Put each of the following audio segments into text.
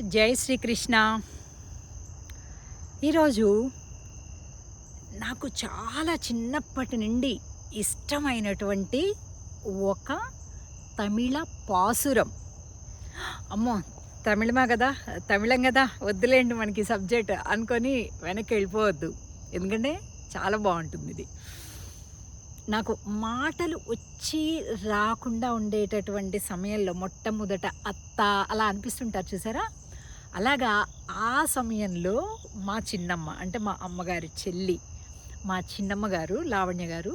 జై శ్రీకృష్ణ. ఈరోజు నాకు చాలా చిన్నప్పటి నుండి ఇష్టమైనటువంటి ఒక తమిళ పాసురం. అమ్మో తమిళమా కదా? తమిళం కదా? వద్దులేండి మనకి సబ్జెక్ట్ అనుకొని వెనక్కి వెళ్ళిపోవద్దు. ఎందుకంటే చాలా బాగుంటుంది ఇది నాకు మాటలు వచ్చి రాకుండా ఉండేటటువంటి సమయంలో మొట్టమొదట అత్త అలా అనిపిస్తుంటారు చూసారా? అలాగా ఆ సమయంలో మా చిన్నమ్మ అంటే మా అమ్మగారి చెల్లి మా చిన్నమ్మ గారు లావణ్య గారు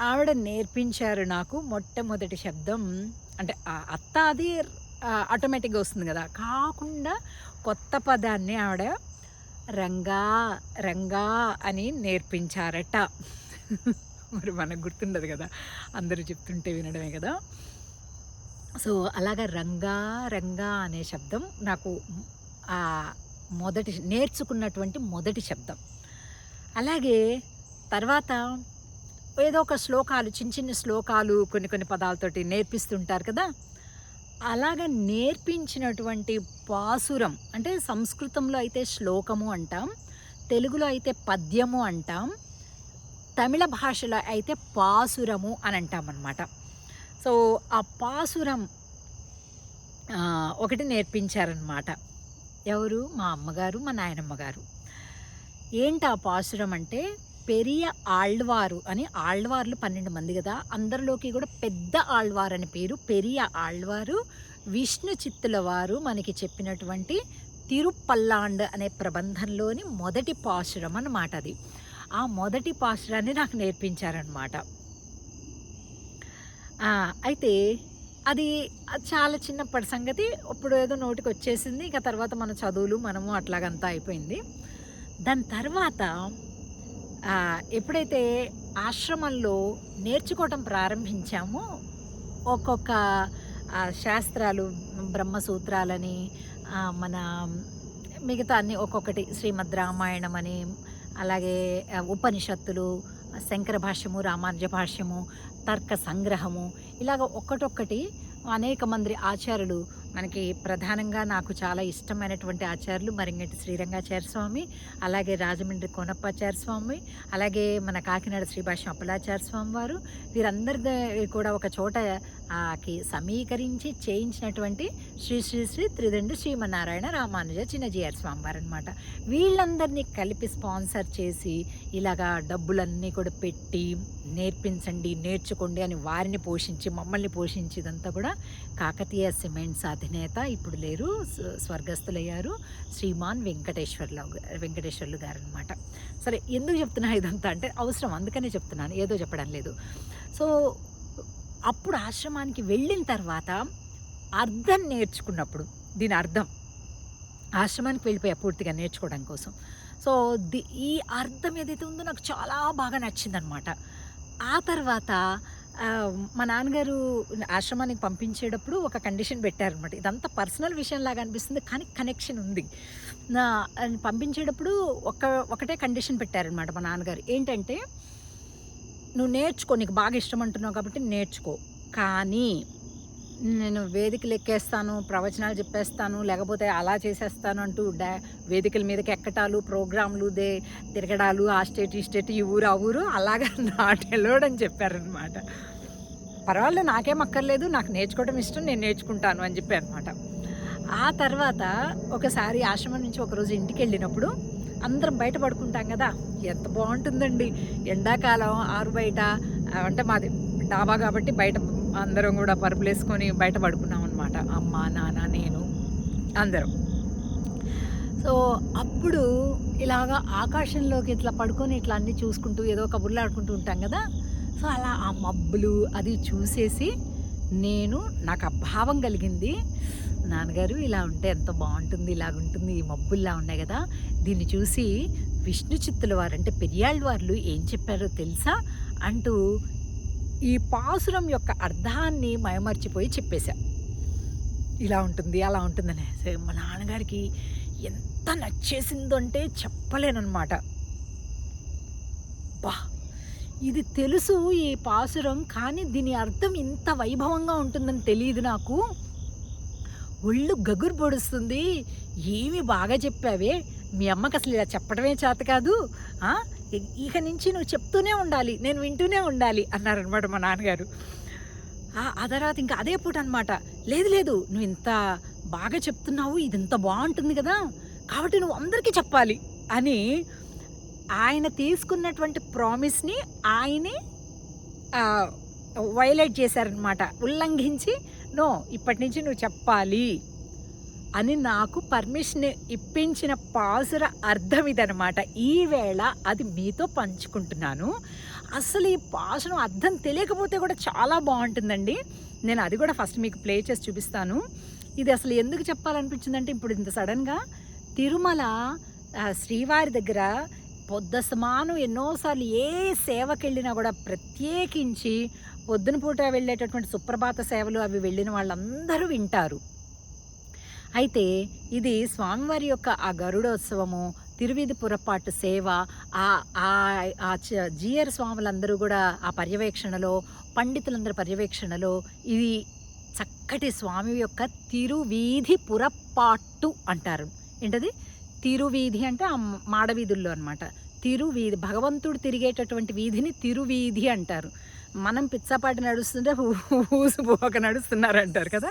ఆవిడ నేర్పించారు నాకు మొట్టమొదటి శబ్దం. అంటే అత్త అది ఆటోమేటిక్గా వస్తుంది కదా. కాకుండా కొత్త పదాన్ని ఆవిడ రంగా రంగా అని నేర్పించారట. మరి మనకు గుర్తుండదు కదా. అందరూ చెప్తుంటే వినడమే కదా. సో అలాగా రంగా రంగా అనే శబ్దం నాకు ఆ మొదటి నేర్చుకున్నటువంటి మొదటి శబ్దం. అలాగే తర్వాత ఏదో ఒక శ్లోకాలు చిన్న చిన్న శ్లోకాలు కొన్ని కొన్ని పదాలతోటి నేర్పిస్తుంటారు కదా? అలాగ నేర్పించినటువంటి పాసురం అంటే సంస్కృతంలో అయితే శ్లోకము అంటాం తెలుగులో అయితే పద్యము అంటాం తమిళ భాషలో అయితే పాసురము అని అంటామన్నమాట. సో ఆ పాసురం ఒకటి నేర్పించారనమాట ఎవరు? మా అమ్మగారు మా నాయనమ్మ గారు ఏంటి ఆ పాసురం అంటే పెరియ ఆళ్వారు అని ఆళ్వార్లు పన్నెండు మంది కదా అందరిలోకి కూడా పెద్ద ఆళ్వారు అని పేరు. పెరియ ఆళ్వారు విష్ణు చిత్తుల వారు మనకి చెప్పినటువంటి తిరుపల్లాండ్ అనే ప్రబంధంలోని మొదటి పాసురం అన్నమాట అది. ఆ మొదటి పాసురాన్ని నాకు నేర్పించారనమాట అయితే అది చాలా చిన్నప్పటి సంగతి. ఇప్పుడు ఏదో నోటికి వచ్చేసింది ఇక తర్వాత మన చదువులు మనము అట్లాగంతా అయిపోయింది. దాని తర్వాత ఎప్పుడైతే ఆశ్రమంలో నేర్చుకోవటం ప్రారంభించామో ఒక్కొక్క శాస్త్రాలు బ్రహ్మసూత్రాలని మన మిగతా అన్ని ఒక్కొక్కటి. శ్రీమద్ రామాయణం అని అలాగే ఉపనిషత్తులు శంకర భాష్యము రామానుజ భాష్యము తర్క సంగ్రహము ఇలాగ ఒక్కటొక్కటి అనేక మంది ఆచార్యులు మనకి ప్రధానంగా నాకు చాలా ఇష్టమైనటువంటి ఆచార్యులు మరింగటి శ్రీరంగాచార్య స్వామి అలాగే రాజమండ్రి కోనప్పాచార్య స్వామి అలాగే మన కాకినాడ శ్రీభాష్యం అప్పలాచార్య స్వామి వారు వీరందరి కూడా ఒక చోట సమీకరించి చేయించినటువంటి శ్రీ శ్రీ శ్రీ త్రిదండి శ్రీమన్నారాయణ రామానుజ చిన్నజీఆర్ స్వామి వారు అనమాట వీళ్ళందరినీ కలిపి స్పాన్సర్ చేసి ఇలాగా డబ్బులన్నీ కూడా పెట్టి నేర్పించండి నేర్చుకోండి అని వారిని పోషించి మమ్మల్ని పోషించి ఇదంతా కూడా కాకతీయ సిమెంట్స్ అధినేత ఇప్పుడు లేరు స్వర్గస్థులయ్యారు శ్రీమాన్ వెంకటేశ్వర్లు వెంకటేశ్వర్లు గారు అనమాట సరే ఎందుకు చెప్తున్నా ఇదంతా అంటే అవసరం అందుకనే చెప్తున్నాను ఏదో చెప్పడం లేదు. సో అప్పుడు ఆశ్రమానికి వెళ్ళిన తర్వాత అర్థం నేర్చుకున్నప్పుడు దీని అర్థం. ఆశ్రమానికి వెళ్ళిపోయా పూర్తిగా నేర్చుకోవడం కోసం. సో ది ఈ అర్థం ఏదైతే ఉందో నాకు చాలా బాగా నచ్చిందనమాట ఆ తర్వాత మా నాన్నగారు ఆశ్రమానికి పంపించేటప్పుడు ఒక కండిషన్ పెట్టారనమాట ఇదంతా పర్సనల్ విషయంలాగా అనిపిస్తుంది కానీ కనెక్షన్ ఉంది. పంపించేటప్పుడు ఒక ఒకటే కండిషన్ పెట్టారనమాట మా నాన్నగారు. ఏంటంటే నువ్వు నేర్చుకో నీకు బాగా ఇష్టం అంటున్నావు కాబట్టి నేర్చుకో. కానీ నేను వేదికలు ఎక్కేస్తాను ప్రవచనాలు చెప్పేస్తాను లేకపోతే అలా చేసేస్తాను అంటూ డా వేదికల మీదకి ఎక్కటాలు ప్రోగ్రాంలు దే తిరగడాలు ఆ స్టేట్ ఈ స్టేట్ ఈ ఊరు ఆ ఊరు అలాగా నాట్ అని చెప్పారనమాట పర్వాలేదు నాకేం అక్కర్లేదు నాకు నేర్చుకోవడం ఇష్టం నేను నేర్చుకుంటాను అని చెప్పారు అనమాట ఆ తర్వాత ఒకసారి ఆశ్రమం నుంచి ఒకరోజు ఇంటికి వెళ్ళినప్పుడు అందరం బయట పడుకుంటాం కదా. ఎంత బాగుంటుందండి. ఎండాకాలం ఆరు బయట అంటే మాది డాబా కాబట్టి బయట అందరం కూడా పరుపులు వేసుకొని బయట పడుకున్నాం అనమాట అమ్మ నాన్న నేను అందరం. సో అప్పుడు ఇలాగా ఆకాశంలోకి ఇట్లా పడుకొని ఇట్లా అన్నీ చూసుకుంటూ ఏదో కబుర్లు ఆడుకుంటూ ఉంటాం కదా. సో అలా ఆ మబ్బులు అది చూసేసి నేను నాకు ఆ భావం కలిగింది. నాన్నగారు ఇలా ఉంటే ఎంత బాగుంటుంది ఇలాగుంటుంది ఈ మబ్బుల్లా ఉన్నాయి కదా. దీన్ని చూసి విష్ణు చిత్తుల వారు అంటే పెరియాళ్ళ వాళ్ళు ఏం చెప్పారో తెలుసా? అంటూ ఈ పాసురం యొక్క అర్థాన్ని మయమర్చిపోయి చెప్పేశా. ఇలా ఉంటుంది అలా ఉంటుందని. సరే, మా నాన్నగారికి ఎంత నచ్చేసిందో అంటే చెప్పలేనమాట బా ఇది తెలుసు ఈ పాసురం కానీ దీని అర్థం ఇంత వైభవంగా ఉంటుందని తెలియదు నాకు. ఒళ్ళు గగురు పొడుస్తుంది. ఏమి బాగా చెప్పావే? మీ అమ్మకి అసలు ఇలా చెప్పడమే చేత కాదు. ఇక నుంచి నువ్వు చెప్తూనే ఉండాలి. నేను వింటూనే ఉండాలి అన్నారనమాట మా నాన్నగారు. ఆ- ఆ తర్వాత ఇంకా అదే పూట అనమాట లేదు లేదు నువ్వు ఇంత బాగా చెప్తున్నావు. ఇది ఇంత బాగుంటుంది కదా. కాబట్టి నువ్వు అందరికీ చెప్పాలి అని ఆయన తీసుకున్నటువంటి ప్రామిస్ని ఆయనే వైలేట్ చేశారనమాట ఉల్లంఘించి నో ఇప్పటి నుంచి నువ్వు చెప్పాలి అని నాకు పర్మిషన్ ఇప్పించిన పాసుర అర్థం ఇదనమాట ఈవేళ అది మీతో పంచుకుంటున్నాను. అసలు ఈ పాసురం అర్థం తెలియకపోతే కూడా చాలా బాగుంటుందండి. నేను అది కూడా ఫస్ట్ మీకు ప్లే చేసి చూపిస్తాను. ఇది అసలు ఎందుకు చెప్పాలనిపించిందంటే ఇప్పుడు ఇంత సడన్గా తిరుమల శ్రీవారి దగ్గర పొద్దస్తమానం ఎన్నోసార్లు ఏ సేవకి వెళ్ళినా కూడా ప్రత్యేకించి పొద్దున పూట వెళ్ళేటటువంటి సుప్రభాత సేవలు అవి వెళ్ళిన వాళ్ళందరూ వింటారు. అయితే ఇది స్వామివారి యొక్క ఆ గరుడోత్సవము తిరువీధి పురపాటు సేవ ఆ ఆ చ- జీయర్ స్వాములందరూ కూడా ఆ పర్యవేక్షణలో పండితులందరి పర్యవేక్షణలో ఇది చక్కటి స్వామి యొక్క తిరువీధి పురపాటు అంటారు. ఏంటది? తిరువీధి అంటే ఆ మాడవీధుల్లో అనమాట తిరువీధి భగవంతుడు తిరిగేటటువంటి వీధిని తిరువీధి అంటారు. మనం పిచ్చపాటి నడుస్తుంటే ఊసుపోక నడుస్తున్నారు అంటారు కదా.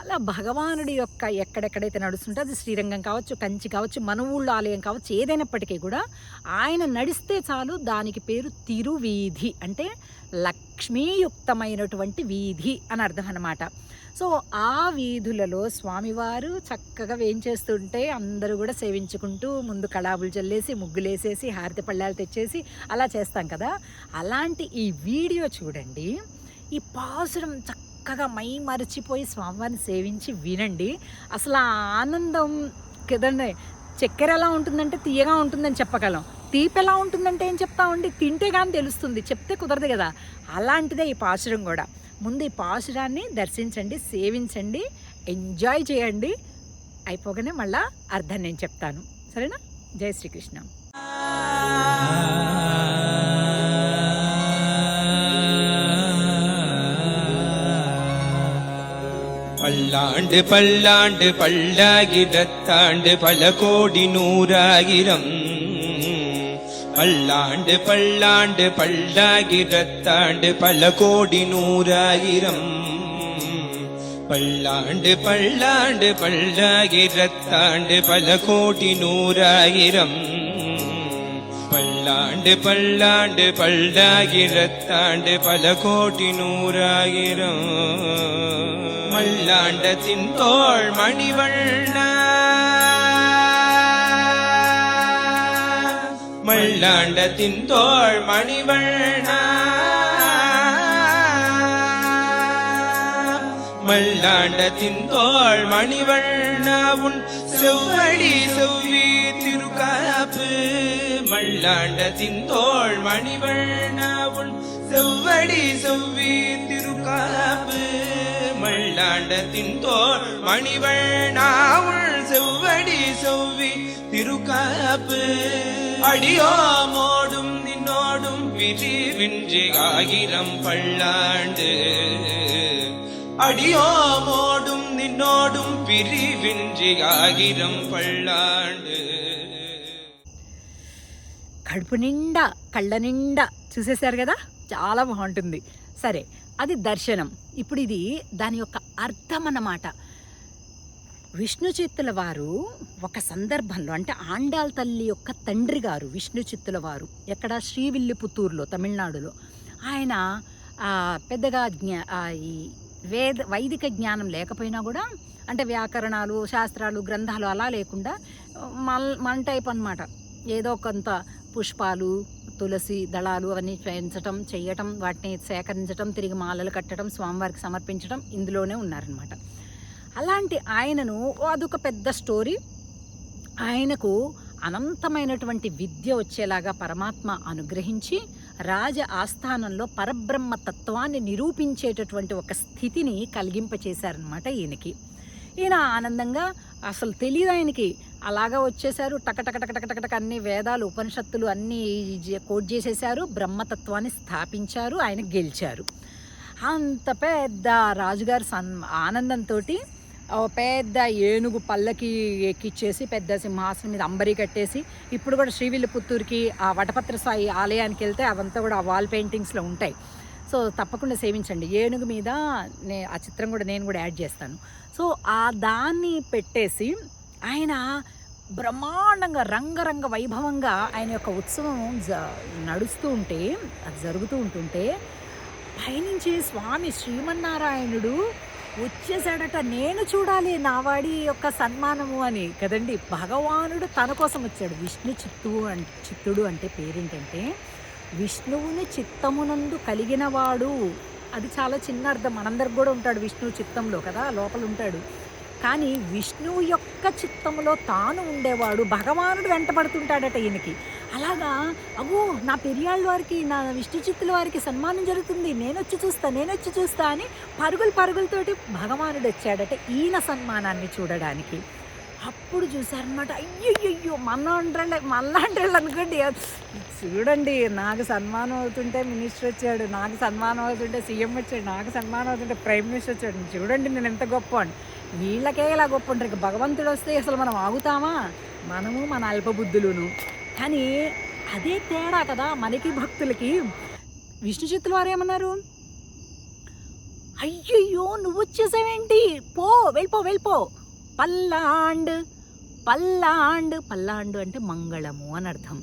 అలా భగవానుడి యొక్క ఎక్కడెక్కడైతే నడుస్తుంటే అది శ్రీరంగం కావచ్చు కంచి కావచ్చు మన ఊళ్ళో ఆలయం కావచ్చు ఏదైనప్పటికీ కూడా ఆయన నడిస్తే చాలు దానికి పేరు తిరువీధి అంటే లక్ష్మీయుక్తమైనటువంటి వీధి అని అర్థం అన్నమాట సో ఆ వీధులలో స్వామివారు చక్కగా వేంచేస్తుంటే అందరూ కూడా సేవించుకుంటూ ముందు కళాబులు చల్లేసి ముగ్గులేసేసి హారతి పళ్ళాలు తెచ్చేసి అలా చేస్తాం కదా. అలాంటి ఈ వీడియో చూడండి. ఈ పాసురం చక్కగా మై మరచిపోయి స్వామివారిని సేవించి వినండి. అసలు ఆ ఆనందం కదండి చక్కెర ఎలా ఉంటుందంటే తీయగా ఉంటుందని చెప్పగలం. తీపి ఎలా ఉంటుందంటే ఏం చెప్తామండి తింటే కానీ తెలుస్తుంది చెప్తే కుదరదు కదా అలాంటిదే ఈ పాసురం కూడా ముందు ఈ పాసురాన్ని దర్శించండి సేవించండి ఎంజాయ్ చేయండి అయిపోగానే మళ్ళా అర్థం నేను చెప్తాను సరేనా జై శ్రీకృష్ణ பல்லாண்டு பல்லாண்டு பல்லாகிரத்தாண்டு பல கோடி நூறாயிரம் பல்லாண்டு பல்லாண்டு பல்லாகிரத்தாண்டு பல கோடி நூறாயிரம். பல்லாண்டு பல்லாண்டு பல்லாகிரத்தாண்டு பல கோடி நூறாயிரம். பல்லாண்டு பல்லாண்டு பல்லாகிரத்தாண்டு பல கோடி நூறாயிரம். மல்லாண்டத்தின் தோள் மணிவண்ண மல்லாண்டத்தின் தோள் மணிவண்ண. மல்லாண்டத்தின் தோள் மணிவண்ண உன் செவ்வடி செவ்வி திருக்காப்பு. மல்லாண்டத்தின் தோள் மணிவண்ண உன் செவ்வடி செவ்வி திருக்காப்பு. மல்லாண்டத்தின் தோல் மணிவண்ணா உள் செவ்வடி செவ்வி திருக்காப்பு. அடியோமோடும் நின்னோடும் பிரிவின்றி ஆயிரம் பல்லாண்டு அடியோமோடும் நின்னோடும் பிரிவின்றி ஆயிரம் பல்லாண்டு కడుపు నిండా కళ్ళ నిండా చూసేశారు కదా చాలా బాగుంటుంది సరే అది దర్శనం ఇప్పుడు ఇది దాని యొక్క అర్థం అన్నమాట విష్ణు చిత్తుల వారు ఒక సందర్భంలో అంటే ఆండాల్ తల్లి యొక్క తండ్రి గారు విష్ణు చిత్తుల వారు ఎక్కడ శ్రీవిల్లిపుత్తూరులో తమిళనాడులో. ఆయన పెద్దగా జ్ఞా ఈ వేద వైదిక జ్ఞానం లేకపోయినా కూడా అంటే వ్యాకరణాలు శాస్త్రాలు గ్రంథాలు అలా లేకుండా మల్ మన టైప్ అనమాట ఏదో కొంత పుష్పాలు తులసి దళాలు అవన్నీ చేయించటం చేయటం వాటిని సేకరించటం తిరిగి మాలలు కట్టడం స్వామివారికి సమర్పించడం ఇందులోనే ఉన్నారనమాట అలాంటి ఆయనను అదొక పెద్ద స్టోరీ. ఆయనకు అనంతమైనటువంటి విద్య వచ్చేలాగా పరమాత్మ అనుగ్రహించి రాజ ఆస్థానంలో పరబ్రహ్మ తత్వాన్ని నిరూపించేటటువంటి ఒక స్థితిని కలిగింపచేశారనమాట ఈయనకి. ఈయన ఆనందంగా అసలు తెలియదు ఆయనకి. అలాగా వచ్చేసారు టక టక టక అన్ని వేదాలు ఉపనిషత్తులు అన్నీ కోట్ చేసేసారు బ్రహ్మతత్వాన్ని స్థాపించారు ఆయన గెలిచారు. అంత పెద్ద రాజుగారు సన్ ఆనందంతో పెద్ద ఏనుగు పల్లకి ఎక్కిచ్చేసి పెద్ద సింహాసనం మీద అంబరి కట్టేసి ఇప్పుడు కూడా శ్రీవిల్లిపుత్తూరుకి ఆ వటపత్ర సాయి ఆలయానికి వెళ్తే అవంతా కూడా ఆ వాల్ పెయింటింగ్స్లో ఉంటాయి. సో తప్పకుండా సేవించండి. ఏనుగు మీద నే ఆ చిత్రం కూడా నేను కూడా యాడ్ చేస్తాను. సో ఆ దాన్ని పెట్టేసి ఆయన బ్రహ్మాండంగా రంగరంగ వైభవంగా ఆయన యొక్క ఉత్సవం జ నడుస్తూ ఉంటే అది జరుగుతూ ఉంటుంటే పైనుంచి స్వామి శ్రీమన్నారాయణుడు వచ్చేసాడట నేను చూడాలి నావాడి యొక్క సన్మానము అని. కదండి భగవానుడు తన కోసం వచ్చాడు. విష్ణు చిత్తు అం చిత్తుడు అంటే పేరేంటంటే విష్ణువుని చిత్తమునందు కలిగిన వాడు. అది చాలా చిన్న అర్థం. మనందరికి కూడా ఉంటాడు విష్ణువు చిత్తంలో కదా లోపల ఉంటాడు. కానీ విష్ణువు యొక్క చిత్తంలో తాను ఉండేవాడు. భగవానుడు వెంటబడుతుంటాడట ఈయనకి. అలాగా? అగో నా పెరియాళ్ళ వారికి నా విష్ణు చిత్తుల వారికి సన్మానం జరుగుతుంది. నేను వచ్చి చూస్తా నేను వచ్చి చూస్తా అని పరుగులు పరుగులతోటి భగవానుడు వచ్చాడట ఈయన సన్మానాన్ని చూడడానికి. అప్పుడు చూశారనమాట అయ్యయ్యో మన అంటాడు మళ్ళా అనుకోండి చూడండి నాకు సన్మానం అవుతుంటే మినిస్టర్ వచ్చాడు నాకు సన్మానం అవుతుంటే సీఎం వచ్చాడు నాకు సన్మానం అవుతుంటే ప్రైమ్ మినిస్టర్ వచ్చాడు. చూడండి నేను ఎంత గొప్ప అని వీళ్ళకే ఇలా గొప్ప ఉంటారు? భగవంతుడు వస్తే అసలు మనం ఆగుతామా? మనము మన అల్పబుద్ధులును. కానీ అదే తేడా కదా మనకి భక్తులకి. విష్ణు చిత్తుల వారు ఏమన్నారు అయ్యయ్యో నువ్వు వచ్చేసావేంటి? పో వెళ్ళిపో వెళ్ళిపో. పల్లాండ్ పల్లాండ్ పల్లాండ్ అంటే మంగళము అని అర్థం.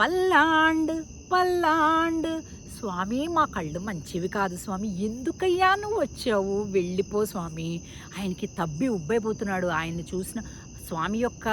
పల్లాండ్ పల్లాండ్. స్వామి మా కళ్ళు మంచివి కాదు స్వామి. ఎందుకయ్యా నువ్వు వచ్చావు? వెళ్ళిపో స్వామి. ఆయనకి తబ్బి ఉబ్బైపోతున్నాడు. ఆయన్ని చూసిన స్వామి యొక్క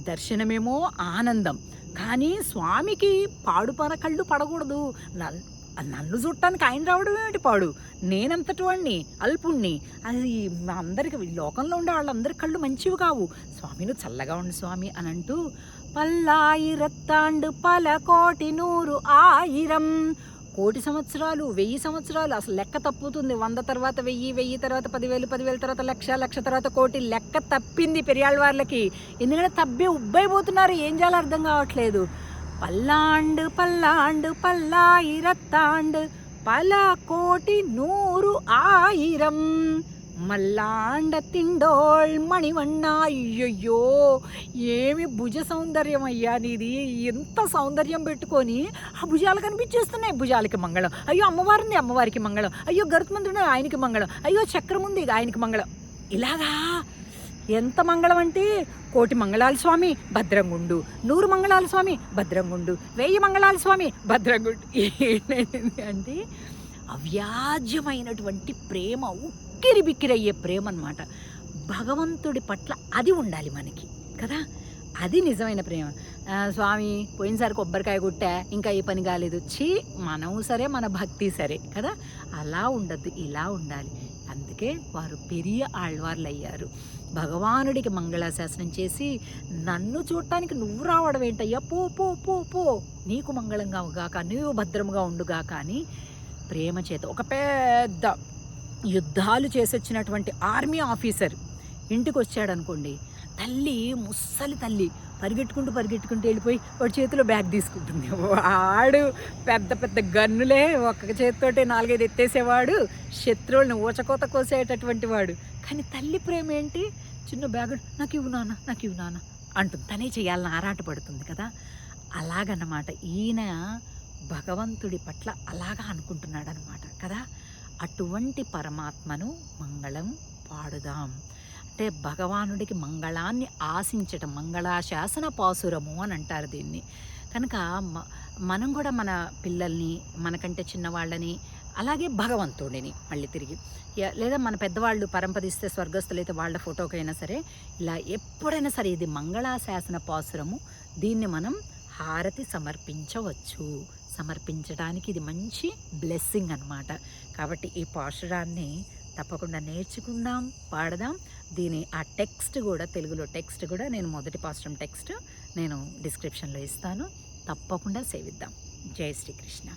దర్శనమేమో ఆనందం. కానీ స్వామికి పాడుపన కళ్ళు పడకూడదు. నన్ను చూడటానికి ఆయన రావడం ఏమిటి పాడు? నేనంతటి వాడిని అల్పుణ్ణి. అది మా అందరికి లోకంలో ఉండే వాళ్ళందరి కళ్ళు మంచివి కావు. స్వామిను చల్లగా ఉండు స్వామి అని అంటూ పల్లాయిరత్తాండు పల కోటి నూరు ఆయిరం కోటి సంవత్సరాలు వెయ్యి సంవత్సరాలు అసలు లెక్క తప్పుతుంది. వంద తర్వాత వెయ్యి వెయ్యి తర్వాత పదివేలు పదివేల తర్వాత లక్ష లక్ష తర్వాత కోటి లెక్క తప్పింది పెరియాళ్ళ వాళ్ళకి ఎందుకంటే తబ్బే ఉబ్బైపోతున్నారు. ఏం చేయాలో అర్థం కావట్లేదు. పల్లాండు పల్లాండు పల్లాయిరత్తాండు పల కోటి నూరు ఆయిరం. మల్లాండ తిండోళ్ మణివన్న అయ్యయ్యో! ఏమి భుజ సౌందర్యం అయ్యా నీది. ఎంత సౌందర్యం పెట్టుకొని ఆ భుజాలు కనిపించేస్తున్నాయి. భుజాలకి మంగళం. అయ్యో అమ్మవారిని అమ్మవారికి మంగళం. అయ్యో గరుత్మంతుడు ఆయనకి మంగళం. అయ్యో చక్రం ఉంది ఆయనకి మంగళం. ఇలాగా ఎంత మంగళం అంటే కోటి మంగళాల స్వామి భద్రంగుండు. నూరు మంగళాల స్వామి భద్రంగుండు. వెయ్యి మంగళాల స్వామి భద్రంగుండు. ఏంటంటే అంటే అవ్యాజ్యమైనటువంటి ప్రేమ ఉక్కిరి బిక్కిరయ్యే ప్రేమ అనమాట భగవంతుడి పట్ల అది ఉండాలి మనకి కదా? అది నిజమైన ప్రేమ. స్వామి పోయినసారి కొబ్బరికాయ కొట్టా ఇంకా ఏ పని కాలేదు. ఛీ మనం సరే మన భక్తి సరే కదా? అలా ఉండద్దు ఇలా ఉండాలి. అందుకే వారు పెరియ ఆళ్వార్లు అయ్యారు భగవానుడికి మంగళాశాసనం చేసి నన్ను చూడటానికి నువ్వు రావడం ఏంటయ్యా? పో పో పో పో. నీకు మంగళంగా గాక నువ్వు భద్రముగా ఉండుగాక అని ప్రేమ చేత ఒక పెద్ద యుద్ధాలు చేసొచ్చినటువంటి ఆర్మీ ఆఫీసర్ ఇంటికి వచ్చాడు అనుకోండి తల్లి ముస్సలి తల్లి పరిగెట్టుకుంటూ పరిగెట్టుకుంటూ వెళ్ళిపోయి వాడి చేతిలో బ్యాగ్ తీసుకుంటుంది. వాడు పెద్ద పెద్ద గన్నులే ఒక్క చేతితోటి నాలుగైదు ఎత్తేసేవాడు శత్రువులను ఊచకోత కోసేటటువంటి వాడు. కానీ తల్లి ప్రేమ ఏంటి చిన్న బ్యాగ్ నాకు ఇవ్వు నాన్న నాకు ఇవ్వు నాన్న అంటుంది. తనే చేయాలని ఆరాటపడుతుంది కదా. అలాగన్నమాట ఈయన భగవంతుడి పట్ల అలాగా అనుకుంటున్నాడనమాట కదా. అటువంటి పరమాత్మను మంగళం పాడుదాం. అంటే భగవానుడికి మంగళాన్ని ఆశించటం మంగళాశాసన పాసురము అని అంటారు దీన్ని. కనుక మ- మనం కూడా మన పిల్లల్ని మనకంటే చిన్నవాళ్ళని అలాగే భగవంతుడిని మళ్ళీ తిరిగి. లేదా మన పెద్దవాళ్ళు పరంపదిస్తే స్వర్గస్థులైతే వాళ్ళ ఫోటోకైనా సరే ఇలా ఎప్పుడైనా సరే ఇది మంగళాశాసన పాసురము దీన్ని మనం హారతి సమర్పించవచ్చు. సమర్పించడానికి ఇది మంచి బ్లెస్సింగ్ అన్నమాట. కాబట్టి ఈ పాశురాన్ని తప్పకుండా నేర్చుకుందాం పాడదాం. దీని ఆ టెక్స్ట్ కూడా తెలుగులో టెక్స్ట్ కూడా నేను మొదటి పాశ్రం టెక్స్ట్ నేను డిస్క్రిప్షన్లో ఇస్తాను. తప్పకుండా సేవిద్దాం. జై శ్రీకృష్ణ.